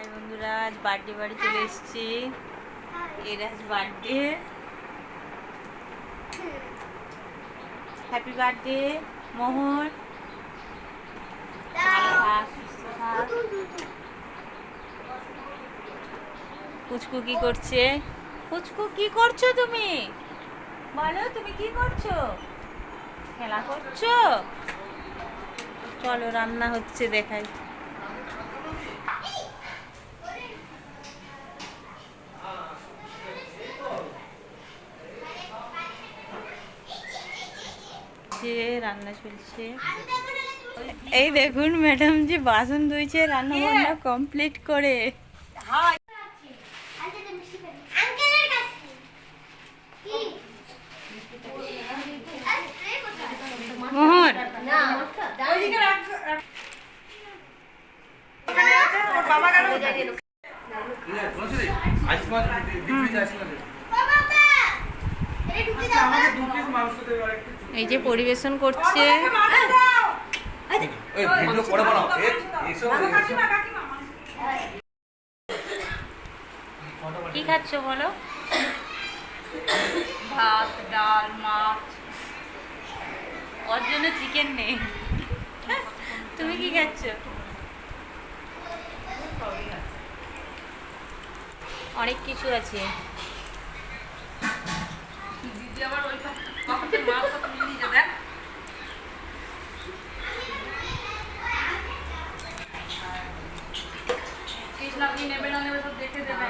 High বন্ধুরা, আজ birthday বাড়ি চলে এর আজ বার্থডে হ্যাপি বার্থডে মোহন। কি করছে? পুচকু কি করছ তুমি? বলো, তুমি কি করছ? খেলা করছ? চলো, রান্না হচ্ছে দেখাই। যে রান্না চলছে। এই দেখুন ম্যাডাম যে বাসন ধুইছে রান্না বান্না কমপ্লিট করে। মোহন বাবা এই যে পরিবেশন করছে। কি খাচ্ছ বলো? ভাত ডাল মাছ। ওর জন্য চিকেন নেই। তুমি কি খাচ্ছ? অনেক কিছু আছে। দিদি আবার ওই পকেটের মাল কত নিয়ে দেখ। কৃষ্ণ আপনি নেবে না নেবে সব দেখে দেবে।